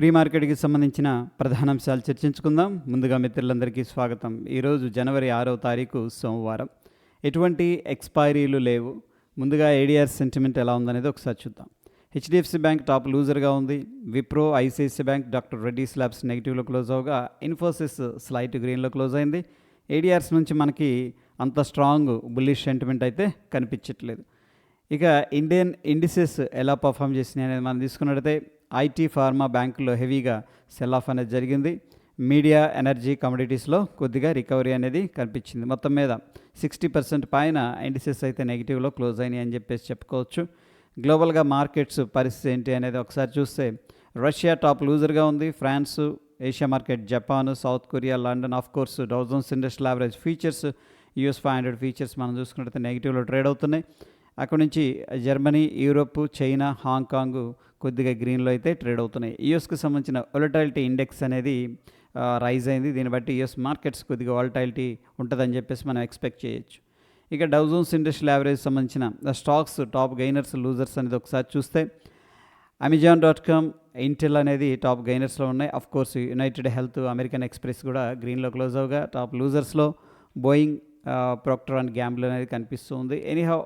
Pre మార్కెట్కి సంబంధించిన ప్రధాన అంశాలు చర్చించుకుందాం. ముందుగా మిత్రులందరికీ స్వాగతం. ఈరోజు జనవరి ఆరో తారీఖు సోమవారం. ఎటువంటి ఎక్స్పైరీలు లేవు. ముందుగా ఏడిఆర్ సెంటిమెంట్ ఎలా ఉందనేది ఒకసారి చూద్దాం. హెచ్డిఎఫ్సి బ్యాంక్ టాప్ లూజర్గా ఉంది. Wipro ICICI bank doctor Reddy labs నెగిటివ్లో close అవగా ఇన్ఫోసిస్ స్లైట్ గ్రీన్లో క్లోజ్ అయింది. ఏడిఆర్స్ నుంచి మనకి అంత స్ట్రాంగ్ బుల్లిష్ సెంటిమెంట్ అయితే కనిపించట్లేదు. ఇక ఇండియన్ ఇండిసెస్ ఎలా పర్ఫామ్ చేసినాయి అనేది మనం తీసుకున్నట్టయితే ఐటీ ఫార్మా బ్యాంకులో హెవీగా సెల్ ఆఫ్ అనేది జరిగింది. మీడియా ఎనర్జీ కమోడిటీస్లో కొద్దిగా రికవరీ అనేది కనిపించింది మొత్తం మీద సిక్స్టీ పర్సెంట్ పైన ఇండిసెస్ అయితే నెగిటివ్లో క్లోజ్ అయినాయి అని చెప్పేసి చెప్పుకోవచ్చు. గ్లోబల్గా మార్కెట్స్ పరిస్థితి ఏంటి అనేది ఒకసారి చూస్తే రష్యా టాప్ లూజర్గా ఉంది. France Asia market Japan South Korea London of course Dow Jones industrial average features US five hundred features మనం చూసుకున్నట్టయితే నెగిటివ్లో ట్రేడ్ అవుతున్నాయి. అక్కడ నుంచి జర్మనీ యూరోప్ చైనా హాంకాంగ్ కొద్దిగా గ్రీన్లో అయితే ట్రేడ్ అవుతున్నాయి. యూఎస్కి సంబంధించిన ఒలటాలిటీ ఇండెక్స్ అనేది రైజ్ అయింది. దీన్ని బట్టి యూఎస్ మార్కెట్స్ కొద్దిగా వాలటాలిటీ ఉంటుందని చెప్పేసి మనం ఎక్స్పెక్ట్ చేయొచ్చు. ఇక డౌజోన్స్ ఇండస్ట్రియల్ యావరేజ్ సంబంధించిన స్టాక్స్ టాప్ గైనర్స్ లూజర్స్ అనేది ఒకసారి చూస్తే అమెజాన్ డాట్ కామ్ ఇంటెల్ అనేది టాప్ గైనర్స్లో ఉన్నాయి. Of course United Health American Express కూడా గ్రీన్లో క్లోజ్ అవగా టాప్ లూజర్స్లో బోయింగ్ ప్రాక్టర్ అండ్ గ్యాంబ్ల్ అనేది కనిపిస్తుంది ఎనీహౌ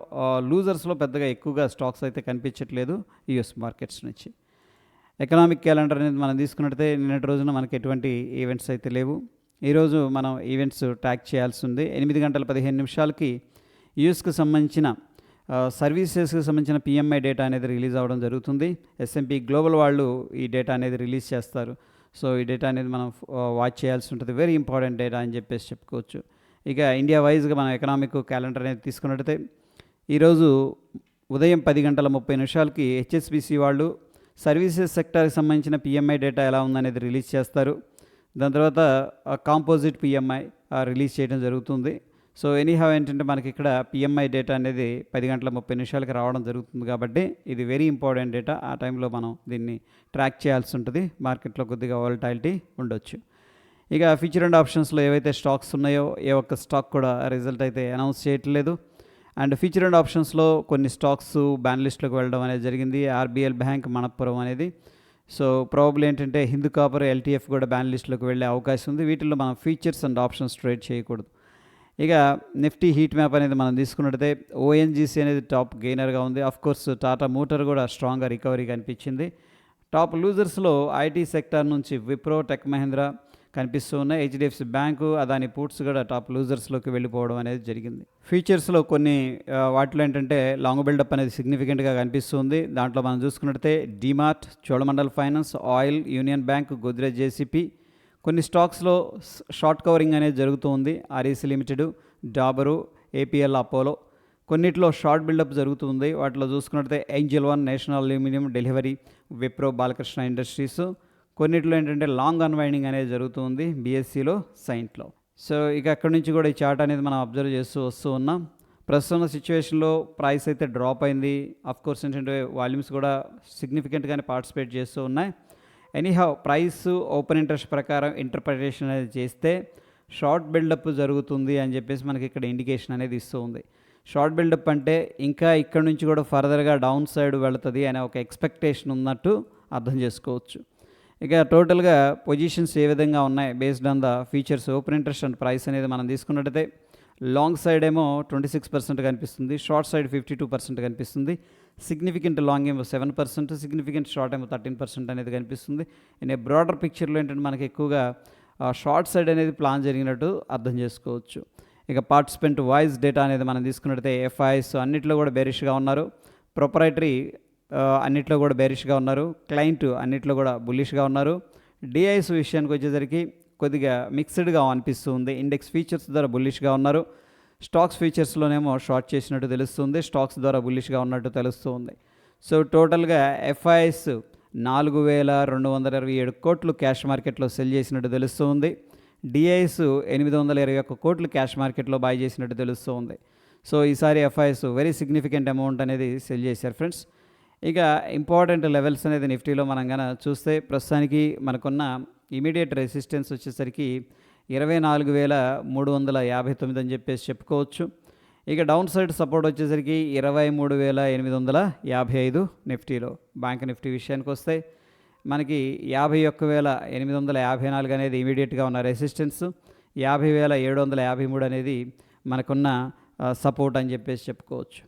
లూజర్స్లో పెద్దగా ఎక్కువగా స్టాక్స్ అయితే కనిపించట్లేదు యుఎస్ మార్కెట్స్ నుంచి. ఎకనామిక్ క్యాలెండర్ అనేది మనం తీసుకున్నట్టయితే నిన్నటి రోజున మనకి ఎటువంటి ఈవెంట్స్ అయితే లేవు. ఈరోజు మనం ఈవెంట్స్ ట్రాక్ చేయాల్సి ఉంది. ఎనిమిది గంటల పదిహేను నిమిషాలకి యూఎస్కి సంబంధించిన సర్వీసెస్కి సంబంధించిన పిఎంఐ డేటా అనేది రిలీజ్ అవ్వడం జరుగుతుంది. ఎస్ఎంపి గ్లోబల్ వాళ్ళు ఈ డేటా అనేది రిలీజ్ చేస్తారు. సో ఈ డేటా అనేది మనం వాచ్ చేయాల్సి ఉంటుంది. వెరీ ఇంపార్టెంట్ డేటా అని చెప్పేసి చెప్పుకోవచ్చు. ఇక ఇండియా వైజ్గా మనం ఎకనామిక్ క్యాలెండర్ అనేది తీసుకున్నట్టయితే ఈరోజు ఉదయం పది గంటల ముప్పై నిమిషాలకి హెచ్ఎస్బిసి వాళ్ళు సర్వీసెస్ సెక్టార్కి సంబంధించిన పిఎంఐ డేటా ఎలా ఉందనేది రిలీజ్ చేస్తారు. దాని తర్వాత కాంపోజిట్ పిఎంఐ రిలీజ్ చేయడం జరుగుతుంది. సో ఎనీహౌ ఏంటంటే మనకి ఇక్కడ పిఎంఐ డేటా అనేది పది గంటల ముప్పై నిమిషాలకి రావడం జరుగుతుంది కాబట్టి ఇది వెరీ ఇంపార్టెంట్ డేటా. ఆ టైంలో మనం దీన్ని ట్రాక్ చేయాల్సి ఉంటుంది. మార్కెట్లో కొద్దిగా వాలటాలిటీ ఉండొచ్చు. ఇక ఫ్యూచర్ అండ్ ఆప్షన్స్లో ఏవైతే స్టాక్స్ ఉన్నాయో ఏ ఒక్క స్టాక్ కూడా రిజల్ట్ అయితే అనౌన్స్ చేయట్లేదు. అండ్ ఫ్యూచర్ అండ్ ఆప్షన్స్లో కొన్ని స్టాక్స్ బ్యాన్ లిస్ట్లోకి వెళ్ళడం అనేది జరిగింది. ఆర్బీఎల్ బ్యాంక్ మణపురం అనేది. సో ప్రాబ్లం ఏంటంటే హిందూ కాపర్ ఎల్టీఎఫ్ కూడా బ్యాన్ లిస్ట్లోకి వెళ్ళే అవకాశం ఉంది. వీటిల్లో మనం ఫీచర్స్ అండ్ ఆప్షన్స్ ట్రేడ్ చేయకూడదు. ఇక నిఫ్టీ హీట్ మ్యాప్ అనేది మనం తీసుకున్నట్టయితే ఓఎన్జీసీ అనేది టాప్ గెయినర్గా ఉంది. అఫ్ కోర్స్ టాటా మోటార్ కూడా స్ట్రాంగ్గా రికవరీ కనిపించింది. టాప్ లూజర్స్లో ఐటీ సెక్టార్ నుంచి విప్రో టెక్ మహేంద్ర కనిపిస్తూ ఉన్నాయి. హెచ్డిఎఫ్సి బ్యాంకు అదాని పూట్స్ కూడా టాప్ లూజర్స్లోకి వెళ్ళిపోవడం అనేది జరిగింది. ఫీచర్స్లో కొన్ని వాటిలో ఏంటంటే లాంగ్ బిల్డప్ అనేది సిగ్నిఫికెంట్గా కనిపిస్తుంది దాంట్లో మనం చూసుకున్నట్టయితే DMart Cholamandal finance oil union bank Godrej GCP. కొన్ని స్టాక్స్లో షార్ట్ కవరింగ్ అనేది జరుగుతుంది REC limited Dabur APL Apollo. కొన్నిట్లో షార్ట్ బిల్డప్ జరుగుతుంది వాటిలో చూసుకున్నట్టయితే Angel one national aluminium delivery Wipro Balakrishna industries. కొన్నిట్లో ఏంటంటే లాంగ్ అన్వైండింగ్ అనేది జరుగుతుంది బీఎస్సీలో సైంట్లో సో ఇక అక్కడి నుంచి కూడా ఈ చార్ట్ అనేది మనం అబ్జర్వ్ చేస్తూ వస్తూ ఉన్నాం. ప్రస్తుతం సిచ్యువేషన్లో ప్రైస్ అయితే డ్రాప్ అయింది. అఫ్ కోర్స్ ఏంటంటే వాల్యూమ్స్ కూడా సిగ్నిఫికెంట్గానే పార్టిసిపేట్ చేస్తూ ఉన్నాయి. ఎనీహౌ ప్రైస్ ఓపెన్ ఇంట్రెస్ట్ ప్రకారం ఇంటర్ప్రిటేషన్ అనేది చేస్తే షార్ట్ బిల్డప్ జరుగుతుంది అని చెప్పేసి మనకి ఇక్కడ ఇండికేషన్ అనేది ఇస్తూ ఉంది. షార్ట్ బిల్డప్ అంటే ఇంకా ఇక్కడ నుంచి కూడా ఫర్దర్గా డౌన్ సైడ్ వెళుతుంది అనే ఒక ఎక్స్పెక్టేషన్ ఉన్నట్టు అర్థం చేసుకోవచ్చు. ఇక టోటల్గా పొజిషన్స్ ఏ విధంగా ఉన్నాయి based on the features open interest and price అనేది మనం తీసుకున్నట్టయితే లాంగ్ సైడ్ ఏమో ట్వంటీ సిక్స్ పర్సెంట్ కనిపిస్తుంది short side fifty two percent కనిపిస్తుంది సిగ్నిఫికెంట్ లాంగ్ ఏమో సెవెన్ పర్సెంట్ సిగ్నిఫికెంట్ షార్ట్ ఏమో థర్టీన్ పర్సెంట్ అనేది కనిపిస్తుంది. ఇన్ ఏ బ్రాడర్ పిక్చర్లో ఏంటంటే మనకి ఎక్కువగా షార్ట్ సైడ్ అనేది ప్లాన్ జరిగినట్టు అర్థం చేసుకోవచ్చు. ఇక పార్టిసిపెంట్ వాయిస్ డేటా అనేది మనం తీసుకున్నట్టయితే ఎఫ్ఐఎస్ అన్నిట్లో కూడా బేరిష్గా ఉన్నారు. ప్రొపరైటరీ అన్నిట్లో కూడా బేరిష్గా ఉన్నారు. క్లయింట్ అన్నిట్లో కూడా బుల్లిష్గా ఉన్నారు. డిఐఎస్ విషయానికి వచ్చేసరికి కొద్దిగా మిక్స్డ్గా అనిపిస్తుంది ఇండెక్స్ ఫీచర్స్ ద్వారా బుల్లిష్గా ఉన్నారు. స్టాక్స్ ఫీచర్స్లోనేమో షార్ట్ చేసినట్టు తెలుస్తుంది. స్టాక్స్ ద్వారా బుల్లిష్గా ఉన్నట్టు తెలుస్తుంది. సో టోటల్గా ఎఫ్ఐఎస్ నాలుగు వేల రెండు వందల ఇరవై ఏడు కోట్లు క్యాష్ మార్కెట్లో సెల్ చేసినట్టు తెలుస్తుంది. డిఐఎస్ ఎనిమిది వందల ఇరవై ఒక్క కోట్లు క్యాష్ మార్కెట్లో బాయ్ చేసినట్టు తెలుస్తుంది. సో ఈసారి ఎఫ్ఐఎస్ వెరీ సిగ్నిఫికెంట్ అమౌంట్ అనేది సెల్ చేశారు ఫ్రెండ్స్ ఇక ఇంపార్టెంట్ లెవెల్స్ అనేది నిఫ్టీలో మనం కనుక చూస్తే ప్రస్తుతానికి మనకున్న ఇమీడియట్ రెసిస్టెన్స్ వచ్చేసరికి ఇరవై నాలుగు వేల మూడు వందల యాభై తొమ్మిది అని చెప్పేసి చెప్పుకోవచ్చు. ఇక డౌన్ సైడ్ సపోర్ట్ వచ్చేసరికి ఇరవై మూడు వేల ఎనిమిది వందల యాభై ఐదు నిఫ్టీలో బ్యాంక్ నిఫ్టీ విషయానికి వస్తే మనకి యాభై ఒక్క వేల ఎనిమిది వందల యాభై నాలుగు అనేది ఇమీడియట్గా ఉన్న రెసిస్టెన్స్ యాభై వేల ఏడు వందల యాభై మూడు అనేది మనకున్న సపోర్ట్ అని చెప్పేసి చెప్పుకోవచ్చు.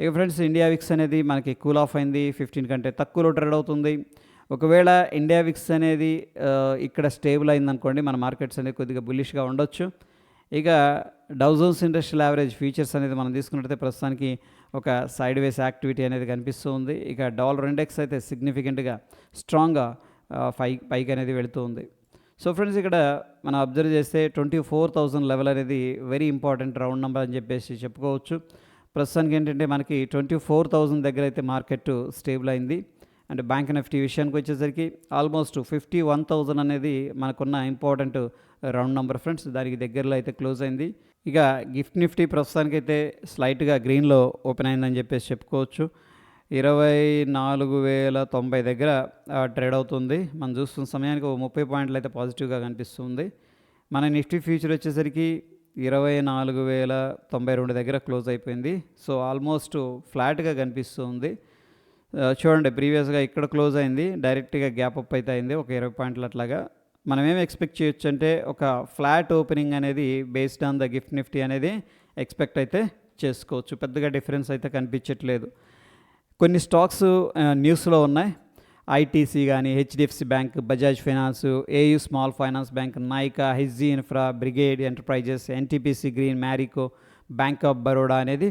ఇక ఫ్రెండ్స్ ఇండియా విక్స్ అనేది మనకి కూల్ ఆఫ్ అయింది ఫిఫ్టీన్ కంటే తక్కువలో ట్రేడ్ అవుతుంది. ఒకవేళ ఇండియా విక్స్ అనేది uh, ఇక్కడ స్టేబుల్ అయిందనుకోండి మన మార్కెట్స్ అనేది కొద్దిగా బుల్లిష్గా ఉండొచ్చు. ఇక డౌజన్స్ ఇండస్ట్రియల్ యావరేజ్ ఫీచర్స్ అనేది మనం తీసుకున్నట్టయితే ప్రస్తుతానికి ఒక సైడ్ వేస్ యాక్టివిటీ అనేది కనిపిస్తూ ఉంది. ఇక డాలర్ ఇండెక్స్ అయితే సిగ్నిఫికెంట్గా స్ట్రాంగ్గా ఫై పైకి అనేది వెళుతూ ఉంది. సో ఫ్రెండ్స్ ఇక్కడ మనం అబ్జర్వ్ చేస్తే ట్వంటీ ఫోర్ థౌజండ్ లెవెల్ అనేది వెరీ ఇంపార్టెంట్ రౌండ్ నెంబర్ అని చెప్పేసి చెప్పుకోవచ్చు. ప్రస్తుతానికి ఏంటంటే మనకి ట్వంటీ ఫోర్ థౌజండ్ దగ్గర అయితే మార్కెట్ స్టేబుల్ అయింది. అంటే బ్యాంక్ నిఫ్టీ విషయానికి వచ్చేసరికి ఆల్మోస్ట్ ఫిఫ్టీ వన్ థౌజండ్ అనేది మనకున్న ఇంపార్టెంట్ రౌండ్ నెంబర్ ఫ్రెండ్స్. దానికి దగ్గరలో అయితే క్లోజ్ అయింది. ఇక గిఫ్ట్ నిఫ్టీ ప్రస్తుతానికి అయితే స్లైట్గా గ్రీన్లో ఓపెన్ అయిందని చెప్పేసి చెప్పుకోవచ్చు. ఇరవై నాలుగు వేల తొంభై దగ్గర ట్రేడ్ అవుతుంది. మనం చూస్తున్న సమయానికి ముప్పై పాయింట్లు అయితే పాజిటివ్గా కనిపిస్తుంది. మన నిఫ్టీ ఫ్యూచర్ వచ్చేసరికి ఇరవై నాలుగు వేల తొంభై రెండు దగ్గర క్లోజ్ అయిపోయింది. సో ఆల్మోస్ట్ ఫ్లాట్గా కనిపిస్తుంది. చూడండి ప్రీవియస్గా ఇక్కడ క్లోజ్ అయింది డైరెక్ట్గా గ్యాప్ అప్ అయితే అయింది ఒక ఇరవై పాయింట్లు అట్లాగా. మనం ఏం ఎక్స్పెక్ట్ చేయొచ్చు అంటే ఒక ఫ్లాట్ ఓపెనింగ్ అనేది based on the gift Nifty అనేది ఎక్స్పెక్ట్ అయితే చేసుకోవచ్చు. పెద్దగా డిఫరెన్స్ అయితే కనిపించట్లేదు. కొన్ని స్టాక్స్ న్యూస్లో ఉన్నాయి. ఐటీసీ కానీ HDFC bank Bajaj finance AU small finance bank Nykaa HG infra Brigade enterprises NTPC green Marico bank of Baroda అనేది.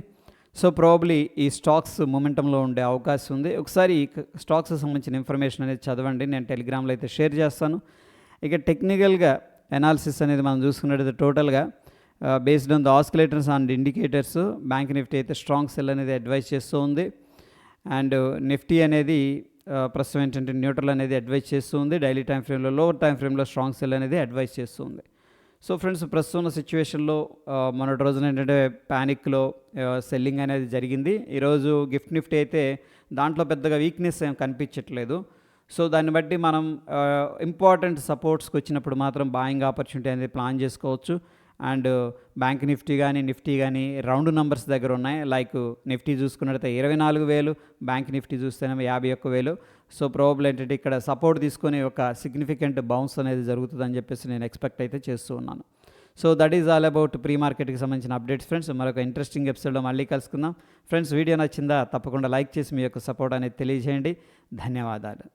సో ప్రాబ్లీ ఈ స్టాక్స్ మొమెంటంలో ఉండే అవకాశం ఉంది. ఒకసారి స్టాక్స్ సంబంధించిన ఇన్ఫర్మేషన్ అనేది చదవండి. నేను టెలిగ్రామ్లో అయితే షేర్ చేస్తాను. ఇక టెక్నికల్గా ఎనాలిసిస్ అనేది మనం చూసుకున్నట్టయితే టోటల్గా based on the oscillators and indicators bank Nifty అయితే స్ట్రాంగ్ సెల్ అనేది అడ్వైస్ చేస్తూ ఉంది. అండ్ నిఫ్టీ అనేది ప్రస్తుతం ఏంటంటే న్యూట్రల్ అనేది అడ్వైజ్ చేస్తూ ఉంది. డైలీ టైం ఫ్రేమ్లో లోవర్ టైం ఫ్రేమ్లో స్ట్రాంగ్ సెల్ అనేది అడ్వైజ్ చేస్తూ ఉంది. సో ఫ్రెండ్స్ ప్రస్తుతం ఉన్న సిచ్యువేషన్లో మొన్నటి రోజున ఏంటంటే ప్యానిక్లో సెల్లింగ్ అనేది జరిగింది. ఈరోజు గిఫ్ట్ నిఫ్టీ అయితే దాంట్లో పెద్దగా వీక్నెస్ ఏం కనిపించట్లేదు. సో దాన్ని బట్టి మనం ఇంపార్టెంట్ సపోర్ట్స్కి వచ్చినప్పుడు మాత్రం బాయింగ్ ఆపర్చునిటీ అనేది ప్లాన్ చేసుకోవచ్చు. అండ్ బ్యాంక్ నిఫ్టీ కానీ నిఫ్టీ కానీ రౌండ్ నెంబర్స్ దగ్గర ఉన్నాయి. లైక్ నిఫ్టీ చూసుకున్నట్లయితే ఇరవై నాలుగు వేలు బ్యాంక్ నిఫ్టీ చూస్తేనేమో యాభై ఒక్క వేలు. సో ప్రాబ్లం ఏంటంటే ఇక్కడ సపోర్ట్ తీసుకొని ఒక సిగ్నిఫికెంట్ బౌన్స్ అనేది జరుగుతుందని చెప్పేసి నేను ఎక్స్పెక్ట్ అయితే చేస్తూ ఉన్నాను. So that is all about pre మార్కెట్కి సంబంధించిన అప్డేట్స్ ఫ్రెండ్స్ మరొక ఇంట్రెస్టింగ్ ఎపిసోడ్లో మళ్ళీ కలుసుకుందాం. ఫ్రెండ్స్ వీడియో నచ్చిందా? తప్పకుండా లైక్ చేసి మీ యొక్క సపోర్ట్ అనేది తెలియజేయండి. ధన్యవాదాలు.